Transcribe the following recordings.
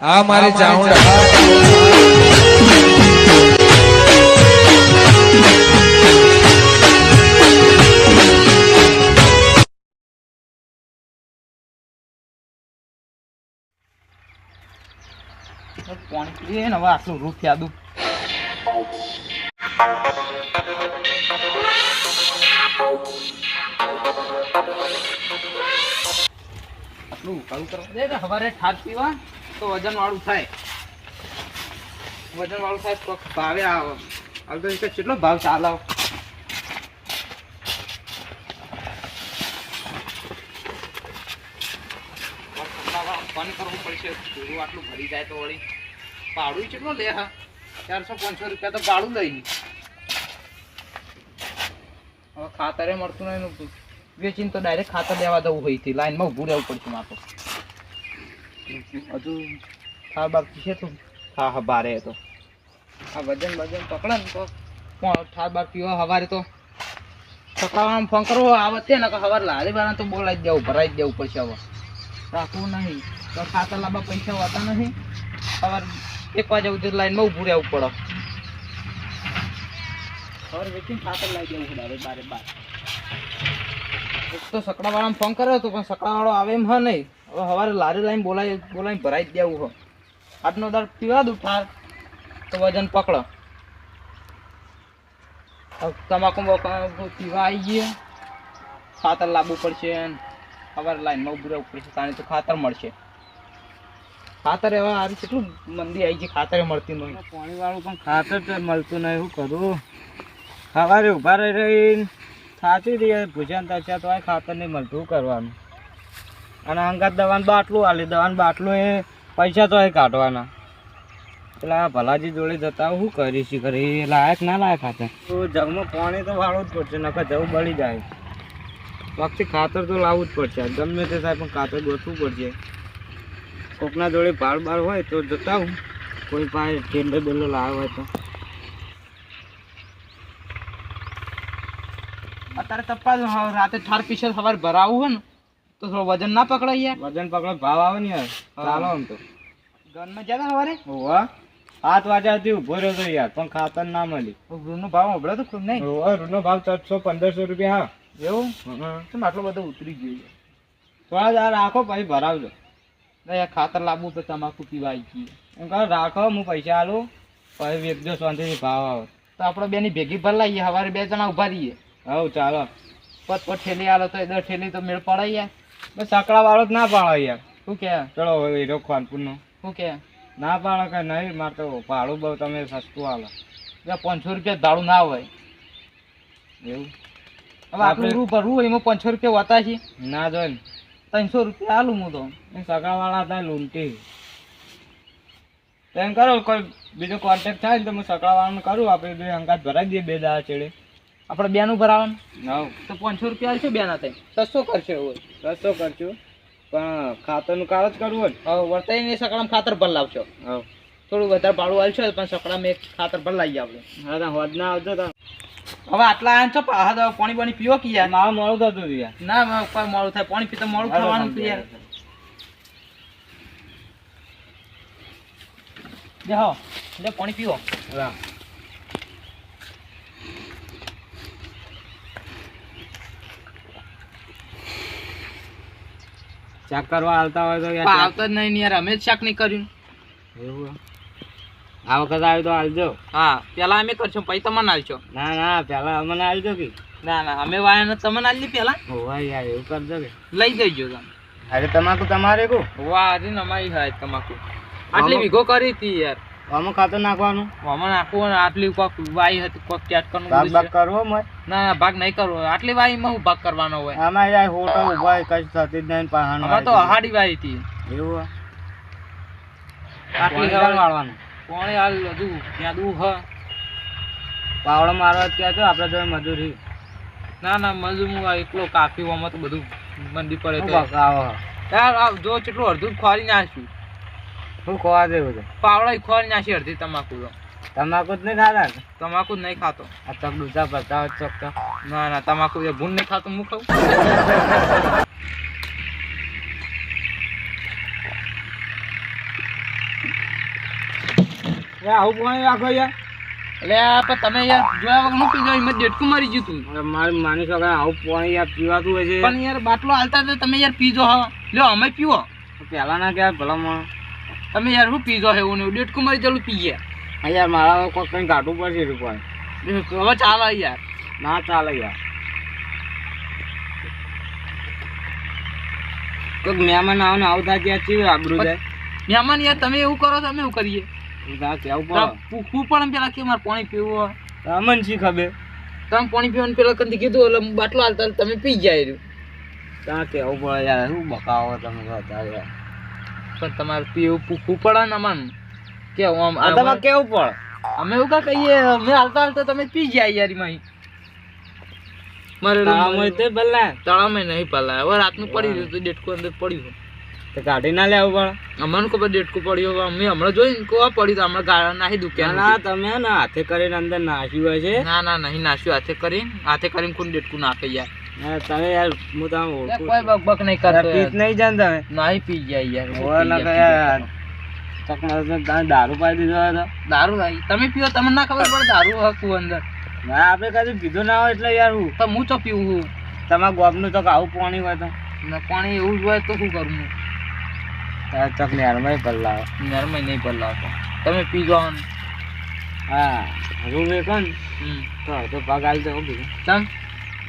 આ મારી ચાઉંડા કોણ પીએ ને હવે આટલું રૂપ યાદું આટલું ઉકાળું કરવા દે ને, સવારે ઠાર પીવા. તો વજન વાળું થાય. વજન વાળું થાય તો ભાવે આવે હાલ તો કેટલો ભાવ ચાલે ફોન કરવું પડશે. પૂરું આટલું ભરી જાય તો વળી. ભાડું કેટલો લે હા? ચારસો પાંચસો રૂપિયા તો ભાડું લઈ હવે ખાતરે મળતું નહીં વેચીને તો ડાયરેક્ટ ખાતર લેવા દઉં હોયથી લાઈનમાં ઊભું રહેવું પડશે મારે હજુ હા બાકી છે તું? હા હા ભારે તો આ વજન વજન પકડે ને તો. પણ ઠાર બાર પીવા હવારે તો? સકાળમાં ફોન કરવો આવતે ને કે હવારે લારી વાળા તો બોલાવી દેવું ભરાઈ દેવું પડશે હવે. રાખવું નહીં. તો ખાતર લાંબા પૈસા હોતા નહીં. સવાર એક વાગે સુધી લાઈનમાં ઊભું રહેવું પડે. સવારે વેચીને ખાતર લાવી દેવું પડે બારે બાર. એક તો સકડાવાળાને ફોન કર્યો હતો પણ સકડાવાળો આવે એમ હ નહીં. હવે સવારે લારી લાઈન બોલાવી બોલાવી ભરાઈ દેવું આજનો દાળ પીવા દઉં ઠાર તો વજન પકડો. તમાકુ પીવા આવી ગયે. ખાતર લાવવું પડશે સવારે લાઈનમાં ઉભું રહેવું પડશે, તાણે તો ખાતર મળશે. ખાતર એવા હારી કેટલું મંદી આવી ગઈ, ખાતર મળતી નહીં. પાણી વાળું પણ ખાતર તો મળતું નહીં એવું કરું? સવારે ઊભા રહી રહીને થાતી રહી ભૂજાન તાચ્યા તો આ ખાતર નહીં મળતું કરવાનું? અને અંગાત દવાનું બાટલું, આલી દવાનું બાટલું એ પૈસા તો એ કાઢવાના. પેલા ભલાજી જોડે જતા શું કરીશું કરી. લાયક ના લાયક ખાતર તો જગમાં પાણી તો વાળવું જ પડશે, નકર જવું બળી જાય. વખતે ખાતર તો લાવવું જ પડશે. ગમે તે થાય, પણ ખાતર ગોતવું પડશે. કોકના જોડે ભાડ બાર હોય તો જતા હું. કોઈ પાસે ટેન્ડર બેલો લાવ્યો હોય તો. અત્યારે તપાસ રાતે ઠાર પીછે સવારે ભરાવું હોય ને તો થોડું વજન ના પકડાય યાર. વજન પકડો ભાવ આવે ને યાર. ચાલો આમ તો. ગનમાં જતા સવારે? હોવા સાત વાગ્યા સુધી ઊભો રહ્યો તો યાર પણ ખાતર ના મળી. રૂનો ભાવ હમણાં તો ખૂબ નહીં? હોવા રૂનો ભાવ ચારસો પંદરસો રૂપિયા એવું? હા. કેમ આટલો બધો ઉતરી ગયો થોડા થોડા આ રાખો પછી ભરાવજો. ના યાર ખાતર લાવવું તો તમાકુ પીવા આવી ગઈ હું કહો રાખો હું પૈસા આલું પછી વેચજો શાંતિથી ભાવ આવે. તો આપણે બેની ભેગી ભર લાવીએ સવારે બે જણા ઊભા રહીએ. હવ ચાલો. પત પત ઠેલી આલો તો દર ઠેલી તો મેળ પડાય યાર. બસ સકડા વાળો જ ના પાડો યાર. શું કે? ચલો હીરો ખાનપુરનો. શું કે? ના પાડો કે નહીં મારે તો ભાડું બહુ તમે સસ્તું આલો. પાંચસો રૂપિયા દાડું ના હોય. એવું? હવે આપણે રૂ ભરવું હોય એમાં પાંચસો રૂપિયા હોતા છે. ના જોઈ ને. ત્રણસો રૂપિયા આલું હું તો. સગાવાળા હતા લૂંટી. તેમ કરો કોઈ બીજો કોન્ટેક્ટ થાય ને તો હું સગાવાળાનું કરું આપણે બે અંગાત ભરાઈ દઈએ બે દા ચેડે આપણે બેનું ભરાવાનું નવ. તો પાંચસો રૂપિયા આલશે બેના થાય સસ્તો કરશે હોય. સસ્તો કરશું પણ ખાતરનું કાર જ કરવું હોય હવે વર્તાઈ ને સકડામાં ખાતર ભર લાવશો. ને થોડું વધારે ભાડું આવશે પણ સકડામાં એક ખાતર ભર લાવીએ આપણે હા તો હોદ ના આવજો તો. હવે આટલા આયા છો હા તો પાણી પાણી પીવો કે યાર? મારું મોડું થતું હતું યાર. ના મારું મોડું થાય. પાણી પીતા મોડું ખાવાનું યાર. જાઓ લે પાણી પીવો. હા. ચેક કરવા આવતા હોય તો યાર આવતો જ નહીં યાર અમે જ ચેક નહીં કર્યું. એવું આ વખત આવ્યો તો આવજો હા પેલા અમે કરશું પછી તમને આલશો ના ના પેલા અમને આવજો કે. ના ના અમે વાયા તમને આવી પેલા. હોવા યાર એવું કરજો કે. લઈ જઈજો તમે. અરે તમાકુ તમારે કો? વાહ અરે નમાઈ હોય તમાકુ. આટલી વીઘો કરી હતી યાર. આમાં ખાતર નાખવાનું? આમાં નાખવું આટલી કોક વાઈ હતી કોક ક્યાટકાનું ભાગ ભાગ કરવો મય ના ના ભાગ નહીં કરવો. આટલી વાઈમાં હું ભાગ કરવાનો હોય? આમાં યાર હોટલ ઊભા કઈ થતી જ નહીં પહાણ આમાં તો અહાડી વાઈ હતી. એવું આટલી પાણી મારવાનું કોણે હાલ બધું યાદું હ? પાવડો મારવા ક્યાં તો આપણે જોડે મજૂરી ના ના મજૂર હું એકલો કાફી આમાં તો બધું મંદી પડે તો. યાર જો કેટલું અડધું ખોરી નાખ્યું શું ખોવા જેવું છે? પાવડા ખોવા નાખી અડધી તમાકુ તો. તમાકુ જ નહીં ખાતા તમાકુ જ નહીં ખાતો. આ ચક દૂધા હોય ચોક તો ના ના તમાકુ એ ભૂન નહીં ખાતો હું ખાઉં? આવું પાણી રાખો યાર. એટલે પણ તમે યાર જોયા વગર એમાં ડેટકું મારી ગયું તું. અરે મારે માની શકાય આવું પાણી યાર પીવાતું હોય છે. પણ યાર બાટલો હાલતા તમે યાર પીજો હા. લ્યો અમે પીવો. પહેલા ના ક્યાં ભલામાં તમે યાર શું પીજો હે ને ડેટકું મારી ચાલુ પીએ. હા યાર મારા કોઈ કંઈ કાઢવું પડશે રૂપિયા. હવે ચાલે યાર. ના ચાલે યાર. કોઈક મહેમાન આવો ને આવું થાય ત્યાં ચીવું આબરું જાય? મહેમાન યાર તમે એવું કરો તો અમે એવું કરીએ. કેવું પડે? હું પણ પેલા કે મારે પાણી પીવું. અમન શી ખબર? તમે પાણી પીવાનું પેલા કંઈ કીધું એટલે હું બાટલો હાલતા તમે પી જાય ત્યાં કેવું પડે યાર? શું બકાવો તમે અત્યારે? યાર. પણ તમારે પીવું પૂખવું પડે ને અમને. કે આમ તમારે કેવું પડે? અમે એવું કા કહીએ અમે હાલતા હાલતા તમે પી જાય યાર માહી મારે તળામાં તે પલ્લા તળામાં નહીં પલ્લા હવે રાતનું પડી રહ્યું તો ડેટકો અંદર પડ્યું તો કાઢી ના લેવું પડે? અમને ખબર ડેટકો પડ્યો હવે અમે હમણાં જોઈને કોવા પડ્યું તો હમણાં ગાળા નાહી દુખ્યા ના તમે ના હાથે કરીને અંદર નાખ્યું હોય છે ના ના નહીં નાશ્યું હાથે કરીને હાથે કરીને કોણ ડેટકું નાખે યાર. તમે યાર હું તમે ઓળખું કોઈ બક બક નહીં કરતો પીત નહીં જાન તમે નહીં પી જાય યાર હું પી ના. યાર ચકમાં તો તમે દારૂ પાઈ દીધો હતો દારૂ નહીં. તમે પીઓ તમને ના ખબર પડે દારૂ હકું અંદર. ના આપણે કદી પીધું ના હોય એટલે યાર હું. તો હું તો પીવું છું તમારા ગોબનું તો આવું પાણી હોય તો. ને પાણી એવું જ હોય તો શું કરું હું? તારે તક નરમાઈ પલ્લા નરમાઈ નહીં પલાવતો તમે પી જાઓ હા રૂમ એક તો અડધો ભાગ આલી દો બીજું. તમ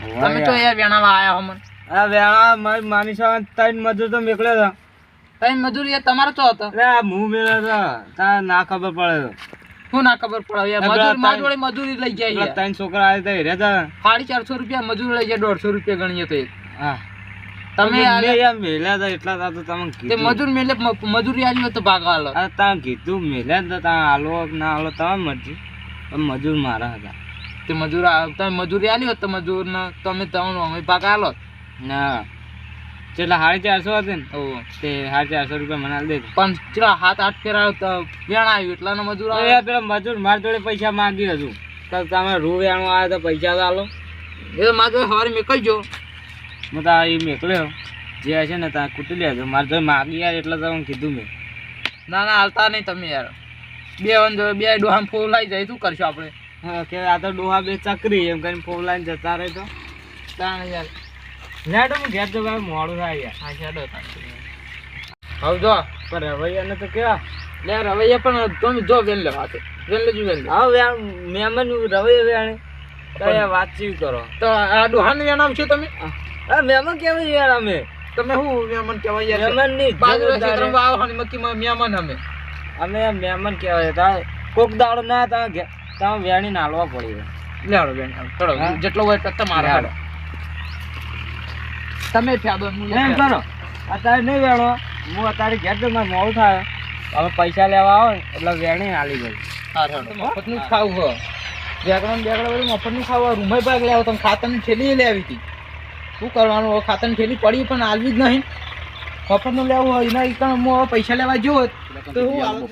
તમે તો યાર. વેણાવા આયા હો મને. આ વેણા મારી માની સામે ત્રણ મજૂર તો મેકલ્યો હતો તઈ મજૂરી તમારો ચો હતો. આ હું મેળ્યો હતો તા ના ખબર પડે હું ના ખબર પડે યાર મજૂર મજૂરી જોડે મજૂરી લઈ જાય યાર. ત્રણ છોકરા આવ્યા તા હતા સાડી ચારસો રૂપિયા મજૂરી લઈ જાય દોઢસો રૂપિયા ગણીએ તો હા. તમે મેં યાર મેલ્યા હતા એટલા તા તો તમે તે મજૂર મેલે મજૂરી આલી તો ભાગ હાલો અરે તમે કીધું મેલ્યા હતા આલો ના આલો તમે મરજી. પણ મજૂર મારા હતા. તે મજૂર તમે મજૂરી આલી હોત તો મજૂરને તમે તમને અમે પાક આલો ના. ચેટલા સાડી ચારસો હતી ને ઓ તે સાડી ચારસો રૂપિયા મને આલી દેજો. પણ ચેટલા હાથ આઠ ફેરા તો વેણ આવ્યું એટલાનો મજૂર આવ્યો આવે. મજૂર મારી જોડે પૈસા માંગી હતું તો તમે રૂ વેણું આવ્યા તો પૈસા તો આલો. એ તો મારા જોડે સવારે મેકલજો. હું તો એ મેકલ્યો. જે છે ને ત્યાં કૂટી લેજો. મારે જોડે માગી યાર એટલે તો હું કીધું મેં. ના ના હાલતા નહીં તમે યાર. બે વન બે ડોહામ ફૂલ લાઈ જાય શું કરશો આપણે? કે આ તો ડોહા બે ચકરી એમ કરીને ફોલાઈને જતા રહે તો. ત્રણ યાર. લેડો હું ઘેર જવા મોડું થાય યાર. હા છેડો હવે જો પણ રવૈયાને તો કેવા? લે રવૈયા પણ તમે જો વેલ લે વાત વેલ લેજો વેલ હવે હા વેણ રવૈયા વેણે. તો વાતચીત કરો. તો આ ડોહાને વેણ છો તમે? હા. મેમન કેવું યાર અમે? તમે શું મેમન કહેવાય યાર? મેમનની બાજુ. ક્ષેત્રમાં આવો અને મક્કીમાં મહેમાન અમે. અમે મહેમાન કહેવાય. તા કોક દાડો ના તા તમે વેણી નાલવા પડી લેડો બેન ચડો જેટલો હોય તો તમારે હાડો તમે ફ્યાદો હું એમ. કરો. અત્યારે નહીં વેણો હું અત્યારે ઘેર તો મારે મોડું થાય. હવે પૈસા લેવા આવે એટલે વેણી હાલી ગઈ. હા મફતનું જ ખાવું હો બેગડા બેગડા બધું મફતનું ખાવું રૂમે ભાગ લેવો તમે ખાતરની થેલી લેવી હતી. શું કરવાનું હવે? ખાતરની થેલી પડી પણ આલવી જ નહીં. મફતનું લેવું હોય એના ઈ હું હવે પૈસા લેવા જો. તો હું આલું.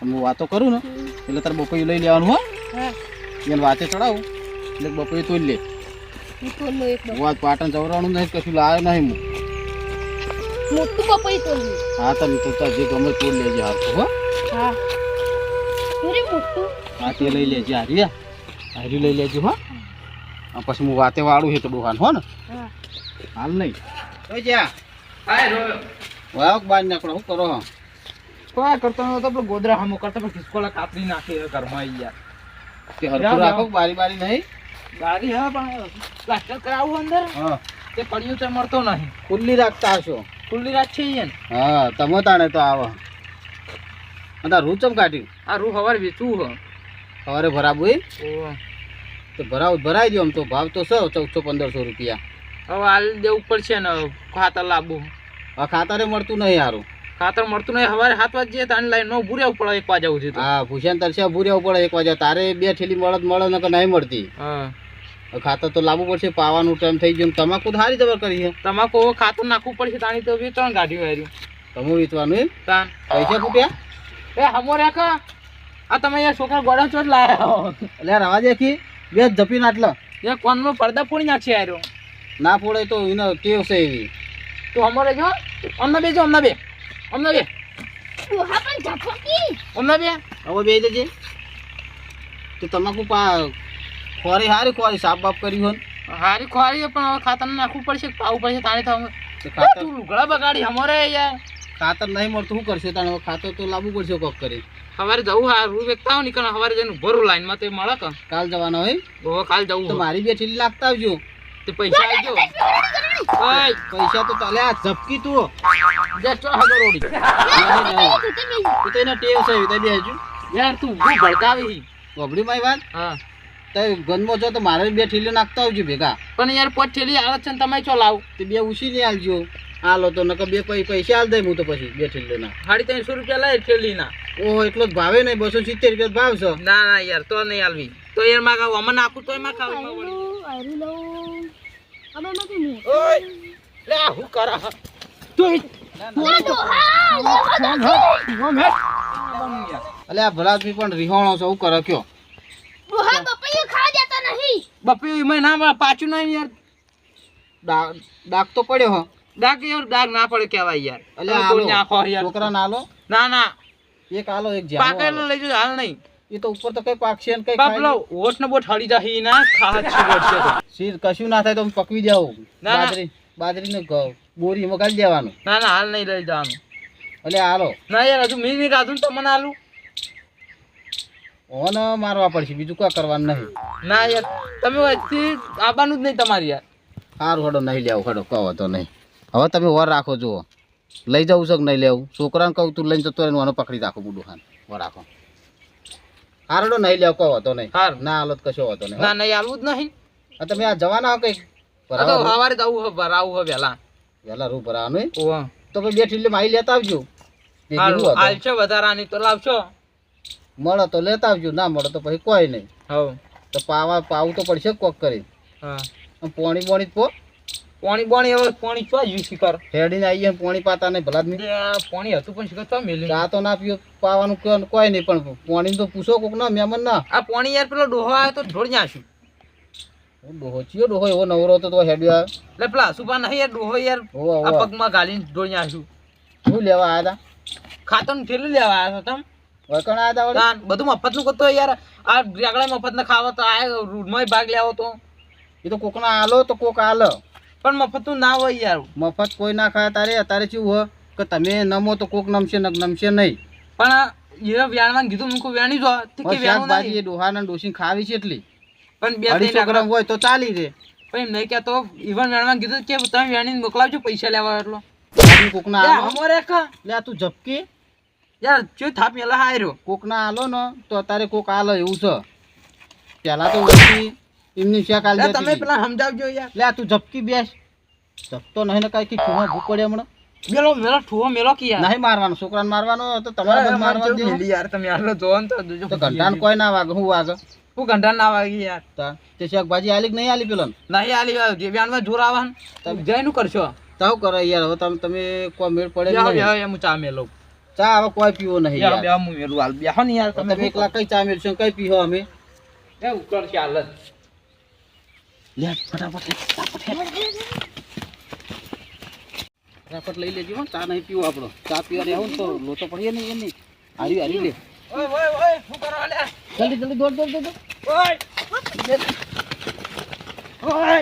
હું વાતો કરું ને એટલે તારે બપોઈ લઈ લેવાનું હો. એને વાતે ચડાવું. એટલે બપોઈ તોડી લે. વાત પાટણ જવરાનું નહીં કશું લાવ્યો નહીં હું. મોટું બપોઈ તોડી હા તમે તો તાર જે ગમે તોડી લેજે હારતું હો. હા. મોટું. હા તે લઈ લેજે હારી હારી લઈ લેજો હો. પછી હું વાતે વાળું છે તો ડોહાન હો ને. હાલ નહીં. વાવ બાર નીકળો શું કરો હો? કોઈ કરતો નતો પણ ગોદરા હમો કરતો પણ ખિસકોલા કાપડી નાખી ઘરમાં યાર. તે હરખું રાખો બારી બારી નહીં? બારી હા પણ પ્લાસ્ટર કરાવું અંદર? હા. તે પડ્યું તો મળતો નહીં. ખુલ્લી રાખતા હશો? ખુલ્લી છે ઈ હા તમે તાણે તો આવો. અને રૂ ચમ કાઢ્યું? આ રૂ હવારે વેચવું હ. સવારે ભરાવું એ તો ભરાવ ભરાઈ દો આમ તો. ભાવ તો છે ચૌદસો પંદરસો રૂપિયા. હવે હાલ દેવું પડશે ને ખાતર લાવવું આ ખાતરે મળતું નહીં સારું ખાતર મળતું નહીં. હવારે સાત વાગે તાણી લાઈન નો ભૂરે પડે એક વાગ્યા આવું હા ભૂષણ તરશે ભૂર્યા પડે એક વાગ્યા તારે બે ઠેલી મળત મળે ને નહીં મળતી. હા. ખાતર તો લાવવું પડશે પાવાનું ટાઈમ થઈ ગયો તમાકુ તો સારી જબર કરી છે. તમાકુ ખાતર નાખવું પડશે તાણી તો વેચાણ ગાડી વાર્યું તમે વેચવાનું એમ? તાન પૈસા ફૂટ્યા એ હમો રેખા. આ તમે યાર છોકરા ગોડા ચોટ લાયા એટલે રવા દેખી બે ધપી નાટલો એ કોનમાં પડદા ફોડી નાખશે યાર ના ફોડે તો એને ટેવ છે એવી. તું અમારે જો અમને બે જો અમને બે. અમને બે ડોહા પણ ઝપકી ઓમના બે હવે બે જજે. તો તમાકુ પા ખોરી હારી ખોરી સાફ બાફ કરી હોય ને? હારી ખોરી પણ હવે ખાતર નાખવું પડશે પાવું પડશે તાણે તો અમે તો ખાતર તું લુગડા બગાડી અમારે યાર. ખાતર નહીં મળતું શું કરશો તાણે? ખાતર તો લાવવું પડશે કોક કરી. સવારે જવું હા રૂ વેચતા હોય નીકળ સવારે જઈને ભરું લાઈનમાં તો એ મળે કાલ જવાનો હોય? કાલ જવું તો મારી બે ઠીલી લાગતા આવજો. તે પૈસા આવજો ઓય પૈસા તો ચાલે આ ઝપકી તું જા ચો હગર ઓડી. તું ટેવ છે તો બે હજુ યાર તું ભડકાવી ગોબડી મારી વાત હા તો ગનમાં જો તો મારે બે ઠેલી નાખતા આવજો ભેગા પણ યાર પોત થેલી આવે છે ને તમે ચો લાવ તે બે ઉછી લઈ આવજો હાલો તો નકર બે પૈ- પૈસા આલ દે હું તો પછી બે ઠેલી ના સાડી ત્રણસો રૂપિયા લાય ઠેલી ના ઓહો એટલો જ ભાવે નહીં બસો સિત્તેર રૂપિયા ભાવ છે ના ના યાર તો નહીં આલવી તો યારમાં કાવ અમને નાખું તોયમાં ખાવી માં વળી. આયરું લઉં. હવે એમાંથી હું ઓય લે હું કરા હ? તું ના અલે આ ભલાદમી પણ રિહોણો છો હું કરે કયો? ડોહા પપૈયું ખાવા દેતા નહીં. બપી મેં ના પાછું નહીં યાર. ડાક તો પડ્યો હો. દાગ યાર દાગ ના પડે કહેવાય યાર. અલે યાર. છોકરા ના આલો ના ના. એક આલો એક પાકેલો લઈ જજો હાલ નહીં. એ તો ઉપર તો કઈ પાકશે ને કઈ બાપલો ઓઠ ને બોટ હળી જાહી ના ખાવા શીર કશું ના થાય તો પકવી જાવ ના, ના. બાજરી બાજરીને ઘઉં બોરી એમાં ગાળી દેવાનું. ના ના હાલ નહીં લઈ જવાનું. એટલે હાલો. ના યાર હજુ મીની રાધું તો મને હાલું ઓને મારવા પડશે બીજું કા કરવાનું નહીં. ના યાર તમે વચ્ચે આવવાનું જ નહીં તમારી યાર. સારું હડો નહીં લેવું હડો કહો તો નહીં. હવે તમે વર રાખો જુઓ. લઈ જવું છે કે નહીં લેવું? છોકરાને કહું તું લઈને જતો રહે પકડી રાખો બુડું ખાન વર રાખો. હારડો નહીં લેવું તો નહીં. હાર. ના હાલો કશો વાંધો નહીં. ના નહીં આલવું જ નહીં. આ તમે આ જવાના હો કઈ સવારે જવું હે ભરાવું હો વેલા વેલા રૂ ભરાવાનું? ઓહ. તો પછી બે ઠીલી માઈ લેતા આવજો. હાલશો વધારાની તો લાવશો. મળે તો લેતા આવજો ના મળે તો પછી કોઈ નહીં. હવ. તો પાવા પાવું તો પડશે કોક કરી. હા. પોણી બોણી પો. પાણી પાણી હવે પાણી ચો જ્યું શિકાર? હેડીને આવીએ પાણી પાતા નહીં ભલા પાણી હતું પણ શિકાર તો મેલ્યું ચા તો ના પીઓ પાવાનું કોઈ નહીં પણ પોણી તો પૂછો કોક ના મેમન ના. આ પાણી યાર પેલો ડોહો આવ્યો તો ઢોળ જાશું ડોહો ચિયો ડોહો એવો નવરો હતો તો હેડ્યો આવ્યો એટલે પેલા સુપા નહીં યાર ડોહો યાર આ પગમાં ગાલીને ઢોળ જાશું શું લેવા આવ્યા ખાતર ઠેલું લેવા આવ્યા છો તમે? હતા વળકણ આવ્યા હતા બધું મફતનું કરતો યાર. આ રેગડા મફત ને ખાવા તો આ રૂડમાં ભાગ લેવો તો. એ તો કોકના આલો તો કોક આલો. પણ મફતનું ના હોય યાર. મફત કોઈ ના ખાય તારે અત્યારે શું હોય કે તમે નમો તો કોક નમશે નમશે નહીં. પણ હીરા વ્યાણમાં કીધું મૂકું વ્યાણી જો કે શાકભાજી નહીં. ડોસી ખાવી છે એટલી. પણ બે અઢીસો ગ્રામ હોય તો ચાલી રે પણ એમ નહીં કહેતો ઈવન વેણમાં કીધું કે તમે વેણીને મોકલાવજો પૈસા લેવા એટલો. કોકના અમારે કા. લે તું ઝપકી યાર જો થાપ મેલા હાર્યો. કોકના આલો ને તો અત્યારે કોક આલો એવું છે. પેલા તો વસ્તી એમની શાક કાલ તમે પેલા સમજાવજો યાર. લે તું ઝપકી બેસ. ઝપતો નહીં ને કઈ ખૂણા ભૂખ પડે હમણાં. મેલો મેલો ઠુવો મેલો કે યાર. નહીં મારવાનો છોકરાને મારવાનો તો તમારે મારવા દે. યાર તમે આટલો જોન તો તો ઘંટાન કોઈ ના વાગે હું વાગે? હું ઘંટા ના વાગી યાર. તા તે શાકભાજી આલી કે નહીં આલી પેલો નહીં આલી જે વ્યાનમાં જોર આવવાનું તમે જઈનું કરશો? તાવ કરો યાર હવે તમે તમે કોઈ મેળ પડે નહીં? હું ચા મેલો. ચા હવે કોઈ પીવો નહીં યાર. બે હું મેલું. હાલ બેહો ને યાર તમે એકલા કઈ ચા મેળશો કઈ પીવો અમે? એ ઉકળશે હાલ જ. લે ફટાફટ ફટાફટ લઈ લેજો ચા નહીં પીવો આપણો. ચા પીવા આવું તો લોચો પડીએ નહીં એની. હારી હારી લે. જલ્દી જલ્દી દોડ દોડ દોડ ઓય.